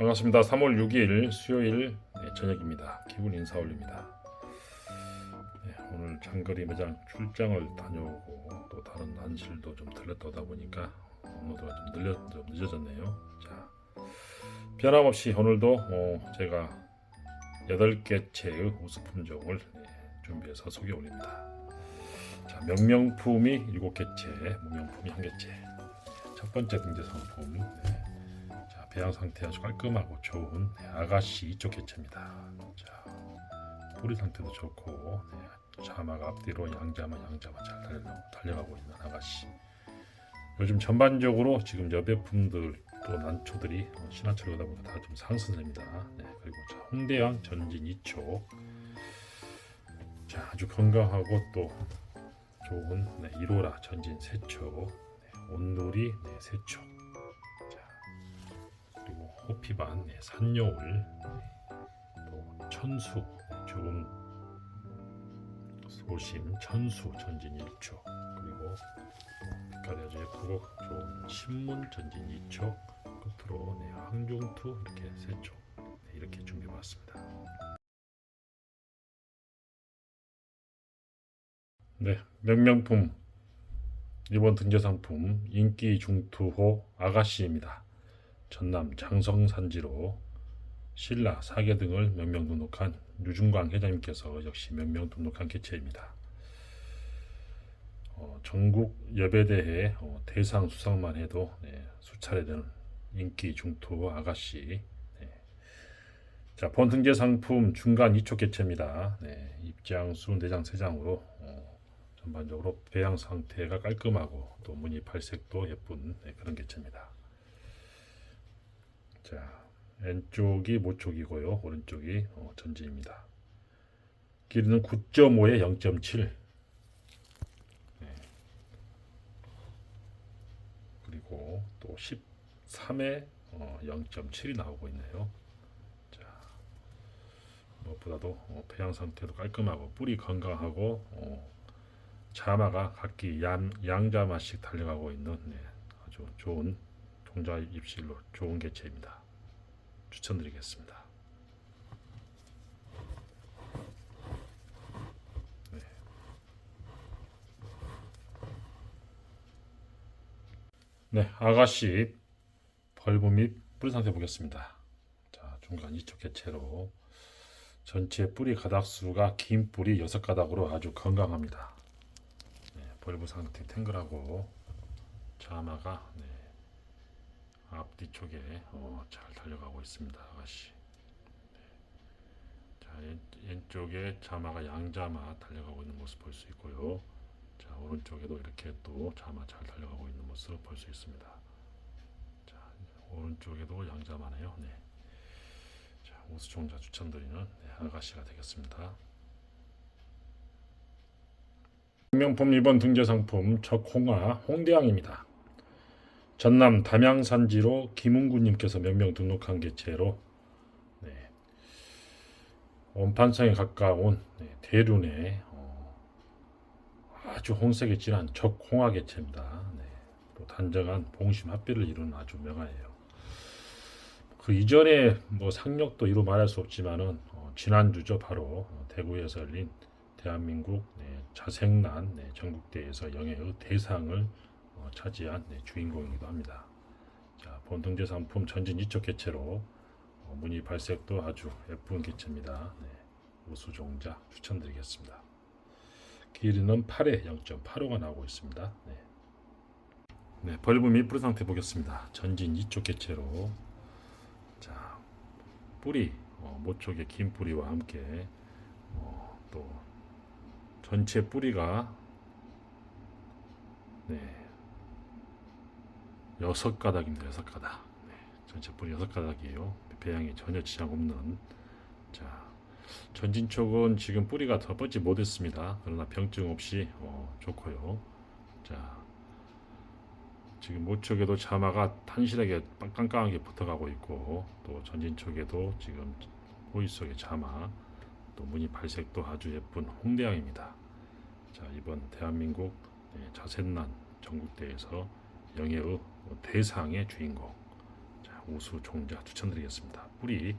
반갑습니다. 3월 6일 수요일 네, 저녁입니다. 기분 인사 올립니다. 네, 오늘 장거리 매장 출장을 다녀오고 또 다른 안실도 좀 오다 보니까 업로드가 좀, 늘려, 좀 늦어졌네요. 자, 변함없이 오늘도 어, 제가 8개체의 우수 품종을 네, 준비해서 소개 올립니다. 자, 명명품이 7개체, 무명품이 1개체. 첫 번째 등재 상품 배양 상태 아주 깔끔하고 좋은 네, 아가씨 이쪽 개체입니다. 자, 뿌리 상태도 좋고 네, 자마가 앞뒤로 양자마 양자마 잘 달려, 달려 가고 있는 아가씨. 요즘 전반적으로 지금 여배품들 또 난초들이 어, 신화철 오다 보니까 다 좀 상승세입니다. 네, 그리고 자, 홍대양 전진 2초. 자, 아주 건강하고 또 좋은 네, 1호라 전진 3초. 네, 온돌이 네, 3초. 호피반, 네, 산여울, 또 천수, 네, 좋은 소심, 천수 전진 1초, 그리고 아주 예쁘고 좋은 신문 전진 2초, 끝으로 네, 항종투 이렇게 3초 네, 이렇게 준비해봤습니다. 네, 명명품 이번 등재 상품 인기 중투호 아가씨입니다. 전남 장성 산지로 신라 사계 등을 명명 등록한 유중광 회장님께서 역시 명명 등록한 개체입니다. 어, 전국 여배대회 어, 대상 수상만 해도 네, 수차례 되는 인기 중투 아가씨. 네. 자, 본 등재 상품 중간 2초 개체입니다. 네, 입장 수 내장 세장으로 어, 전반적으로 배양 상태가 깔끔하고 또 무늬 발색도 예쁜 네, 그런 개체입니다. 자, 왼쪽이 모쪽이고요. 오른쪽이 어, 전지입니다. 길이는 9.5에 0.7. 네. 그리고 또 13에 어, 0.7이 나오고 있네요. 자, 무엇보다도 어, 배양 상태도 깔끔하고 뿌리 건강하고 어, 자마가 각기 양, 양자마씩 달려가고 있는 네, 아주 좋은 종자 입실로 좋은 개체입니다. 추천드리겠습니다. 네. 네, 아가씨 벌브 및 뿌리 상태 보겠습니다. 자, 중간 이쪽 개체로 전체 뿌리 가닥 수가 긴 뿌리 6가닥으로 아주 건강합니다. 네, 벌브 상태 탱글하고 자마가 네, 앞뒤 쪽에 어, 잘 달려가고 있습니다, 아가씨. 네. 자, 왼, 왼쪽에 자마가 양자마 달려가고 있는 모습 볼 수 있고요. 자, 오른쪽에도 이렇게 또 자마 잘 달려가고 있는 모습 볼 수 있습니다. 자, 오른쪽에도 양자마네요. 네. 자, 우수종자 추천드리는 네, 아가씨가 되겠습니다. 명품 2번 등재 상품 적홍아 홍대양입니다. 전남 담양산지로 김웅구님께서 명명 등록한 개체로 네, 원판성에 가까운 네, 대륜의 어, 아주 홍색이 진한 적홍화 개체입니다. 네, 또 단정한 봉심 합비를 이루는 아주 명화예요. 그 이전에 뭐 상력도 이루 말할 수 없지만은 어, 지난주죠 바로 어, 대구에서 열린 대한민국 네, 자생난 네, 전국대회에서 영예의 대상을 어, 차지한 네, 주인공이기도 합니다. 자, 본등재 상품 전진 이쪽 개체로 어, 무늬 발색도 아주 예쁜 개체입니다. 네, 우수종자 추천드리겠습니다. 길이는 8에 0.85가 나오고 있습니다. 네. 네, 및 뿌리 상태 보겠습니다. 전진 이쪽 개체로 자 뿌리 어, 모쪽의 긴 뿌리와 함께 어, 또 전체 뿌리가 네 여섯 가닥입니다. 여섯 가닥. 네, 전체 뿌리 여섯 가닥이에요. 배양에 전혀 지장 없는. 자, 전진 쪽은 지금 뿌리가 더 뻗지 못했습니다. 그러나 병증 없이 어, 좋고요. 자, 지금 모쪽에도 자마가 탄실하게 깡깡하게 붙어가고 있고 또 전진 쪽에도 지금 호이 속의 자마 또 무늬 발색도 아주 예쁜 홍대양입니다. 자, 이번 대한민국 네, 자센난 전국대회에서 영예의 대상의 주인공 자, 우수 종자 추천드리겠습니다. 뿌리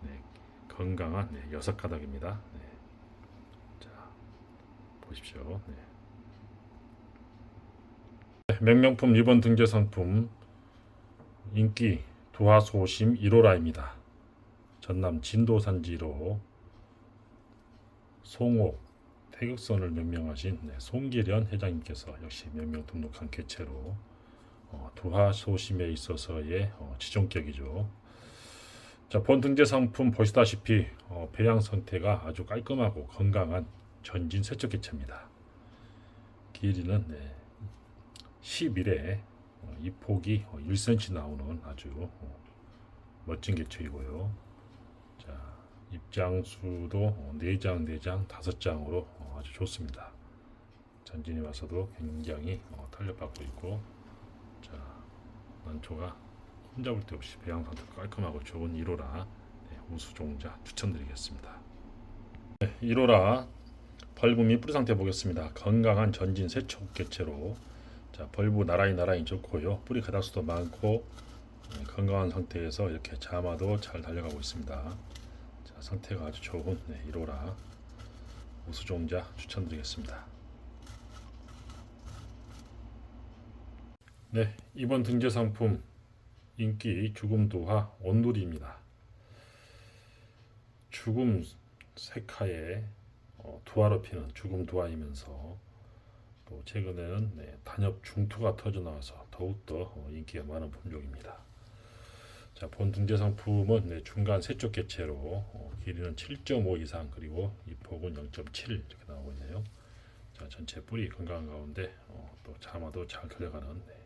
네, 건강한 네, 여섯 가닥입니다. 네. 자 보십시오. 네. 네, 명명품 리본 등재 상품 인기 두화소심 1호라입니다. 전남 진도 산지로 송호 태극선을 명명하신 네, 송기련 회장님께서 역시 명명 등록한 개체로 어, 두화소심에 있어서의 어, 지존격이죠. 자, 본 등재 상품 보시다시피 어, 배양 상태가 아주 깔끔하고 건강한 전진 세척 개체입니다. 길이는 네, 11에 어, 이 폭이 어, 1cm 나오는 아주 어, 멋진 개체이고요. 자, 입장수도 어, 4장, 4장, 5장으로 어, 아주 좋습니다. 전진이 와서도 굉장히 어, 탄력받고 있고 자, 난초가 흠잡을 데 없이 배양 상태 깔끔하고 좋은 1호라 네, 우수종자 추천드리겠습니다. 네, 1호라 벌브미 뿌리 상태 보겠습니다. 건강한 전진 세척 개체로 자, 벌브 나란히 나란히 좋고요. 뿌리 가닥수도 많고 네, 건강한 상태에서 이렇게 자마도 잘 달려가고 있습니다. 자, 상태가 아주 좋은 네, 1호라 우수종자 추천드리겠습니다. 네, 이번 등재 상품 인기 죽음 도화 온누리입니다. 죽음 색하에 어, 두화로 피는 죽음 두화이면서 또 최근에는 네, 단엽 중투가 터져 나와서 더욱더 어, 인기가 많은 품종입니다. 자, 본 등재 상품은 네, 중간 세쪽 개체로 어, 길이는 7.5 이상 그리고 이 폭은 0.7 이렇게 나오고 있네요. 자, 전체 뿌리 건강한 가운데 어, 또 자마도 잘 들려가는 네,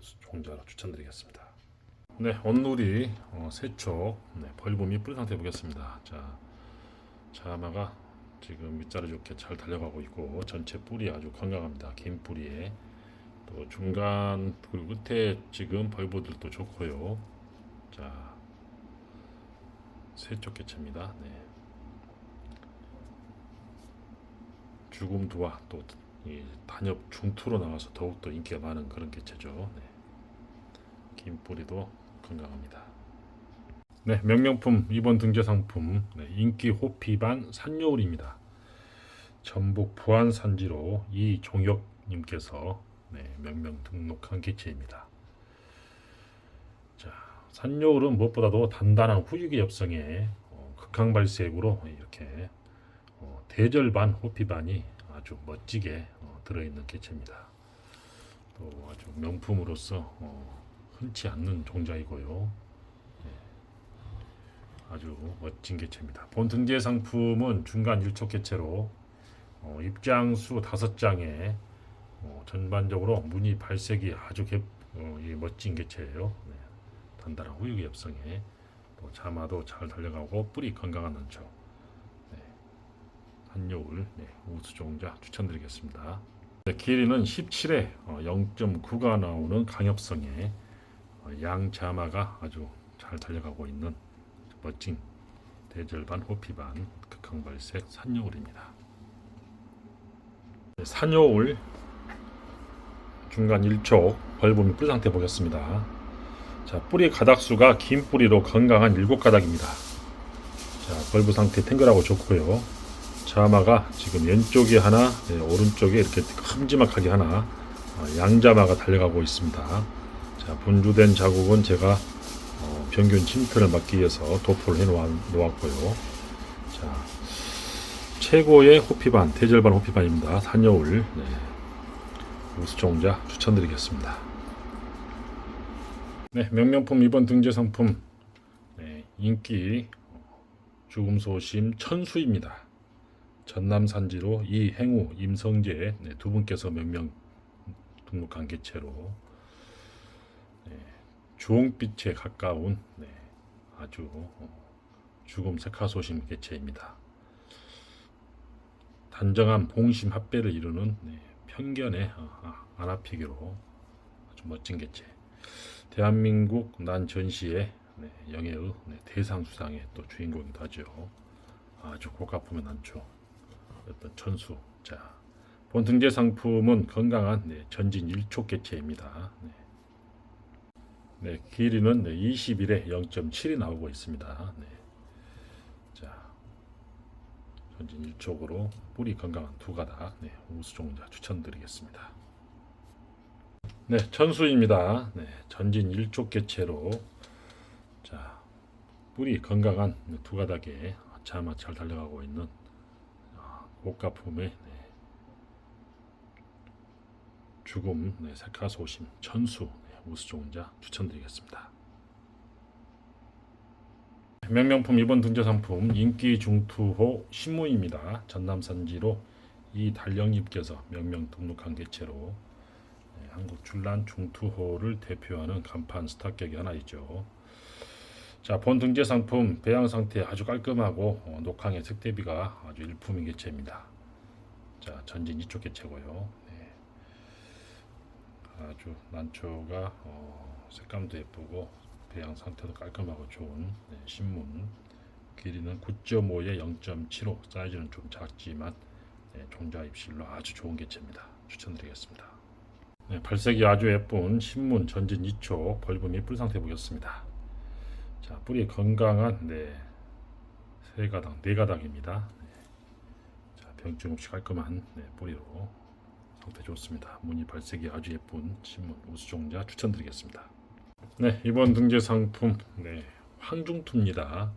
종자로 추천드리겠습니다. 네, 온누리 어, 세촉 네, 벌봄이 뿌리 상태 보겠습니다. 자, 자마가 지금 밑자리 좋게 잘 달려가고 있고 전체 뿌리 아주 건강합니다. 긴 뿌리에 또 중간 그리고 끝에 지금 벌보들도 좋고요. 자, 세쪽 개체입니다. 네. 죽음 두와 또이 단엽 중투로 나와서 더욱더 인기가 많은 그런 개체죠. 네. 긴 뿌리도 건강합니다. 네, 명명품 이번 등재 상품 네, 인기 호피반 산요울입니다. 전북 부안 산지로 이종혁님께서 네, 명명 등록한 개체입니다. 자, 산요울은 무엇보다도 단단한 후유기 엽성에 어, 극강 발색으로 이렇게 어, 대절반 호피반이 아주 멋지게 어, 들어있는 개체입니다. 또 아주 명품으로서 어, 흔치 않는 종자이고요. 네. 아주 멋진 개체입니다. 본 등재 상품은 중간 일촉 개체로 어, 입장 수 다섯 장에 어, 전반적으로 무늬 발색이 아주 개, 어, 이 멋진 개체예요. 네. 단단한 후유기 엽성에 또 자마도 잘 달려가고 뿌리 건강한 난초. 네. 한여울 네, 우수종자 추천드리겠습니다. 네, 길이는 17에 0.9가 나오는 강엽성에 어, 양자마가 아주 잘 달려가고 있는 멋진 대절반 호피반 극강발색 산여울입니다. 네, 산여울 중간 1촉 벌봄이 뿌리 상태 보겠습니다. 자 뿌리 가닥수가 긴 뿌리로 건강한 7가닥입니다. 자 벌브 상태 탱글하고 좋고요. 자마가 지금 왼쪽에 하나, 네, 오른쪽에 이렇게 큼지막하게 하나 어, 양자마가 달려가고 있습니다. 자, 분주된 자국은 제가 어, 병균 침투를 막기 위해서 도포를 해 놓았고요. 자, 최고의 호피반, 대절반 호피반입니다. 산여울 네. 우수종자 추천드리겠습니다. 네, 명명품 이번 등재 상품 네, 인기 죽음 소심 천수입니다. 전남 산지로 이행우, 임성재 네, 두 분께서 명명 등록한 개체로 네, 주홍빛에 가까운 네, 아주 어, 죽음 색화소심 개체입니다. 단정한 봉심 합배를 이루는 네, 편견의 어, 아, 아나피기로 아주 멋진 개체. 대한민국 난 전시의 네, 영예의 네, 대상 수상의 또 주인공이기도 하죠. 아주 고가품의 난초. 어떤 천수. 자, 본 등재 상품은 건강한 네, 전진 일촉 개체입니다. 네. 네, 길이는 네, 21에 0.7이 나오고 있습니다. 네. 자, 전진 일쪽으로 뿌리 건강한 두 가닥 네, 우수종자 추천드리겠습니다. 네, 천수입니다. 네, 전진 일쪽 개체로 자 뿌리 건강한 네, 두 가닥에 자마 잘 달려가고 있는 아, 고가품의 네, 죽음 네, 색가소심 천수 네, 우수종자 추천드리겠습니다. 명명품 이번 등재 상품 인기 중투호 신무입니다. 전남 산지로 이 달령님께서 명명 등록한 개체로 네, 한국 출란 중투호를 대표하는 간판 스타격이 하나 있죠. 자, 본 등재 상품 배양 상태 아주 깔끔하고 어, 녹항의 색대비가 아주 일품인 개체입니다. 자, 전진 이쪽 개체고요. 네. 아주 난초가 어, 색감도 예쁘고 배양 상태도 깔끔하고 좋은 네, 신문 길이는 9.5에 0.75 사이즈는 좀 작지만 네, 종자 입실로 아주 좋은 개체입니다. 추천드리겠습니다. 네, 발색이 아주 예쁜 신문 전진 2초 벌금이 뿔 상태 보겠습니다. 자 뿌리 건강한 네 세 가닥 네 가닥입니다. 네. 자 병증 없이 깔끔한 네, 뿌리로 상태 좋습니다. 무늬 발색이 아주 예쁜 신문 우수종자 추천드리겠습니다. 네 이번 등재 상품 네 황중투입니다.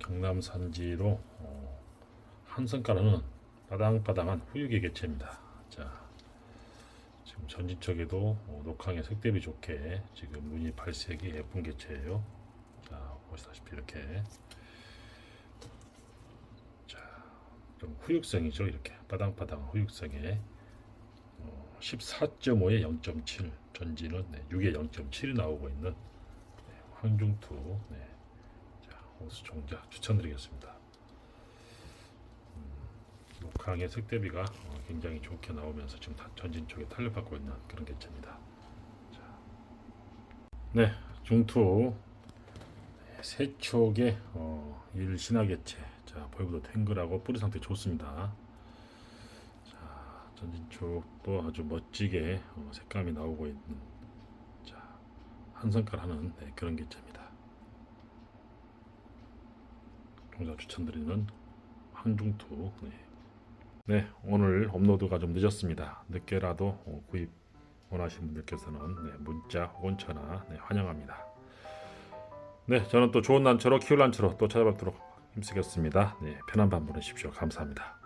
경남 산지로 어, 한성가루는 바당바당한 후유계 개체입니다. 자 지금 전진 쪽에도 어, 녹항의 색대비 좋게 지금 무늬 발색이 예쁜 개체예요. 자 보시다시피 이렇게 자 좀 후육성이죠 이렇게 바당바당 후육성에 어, 14.5에 0.7 전진은 네, 6에 0.7이 나오고 있는 네, 황중투 네. 자 호수 종자 추천드리겠습니다. 음, 녹항의 색대비가 어, 굉장히 좋게 나오면서 지금 다 전진 쪽에 탄력받고 있는 그런 개체입니다. 자, 네 중투 세촉의 어, 일신화개체. 자 벌브도 탱글하고 뿌리 상태 좋습니다. 자 전진 쪽도 아주 멋지게 어, 색감이 나오고 있는 자 한성깔 하는 네, 그런 개체입니다. 종자 추천드리는 황중투 네. 네 오늘 업로드가 좀 늦었습니다. 늦게라도 어, 구입 원하시는 분들께서는 네, 문자 혹은 전화 네, 환영합니다 네, 저는 또 좋은 난초로 키울 난초로 또 찾아뵙도록 힘쓰겠습니다. 네, 편한 밤 보내십시오. 감사합니다.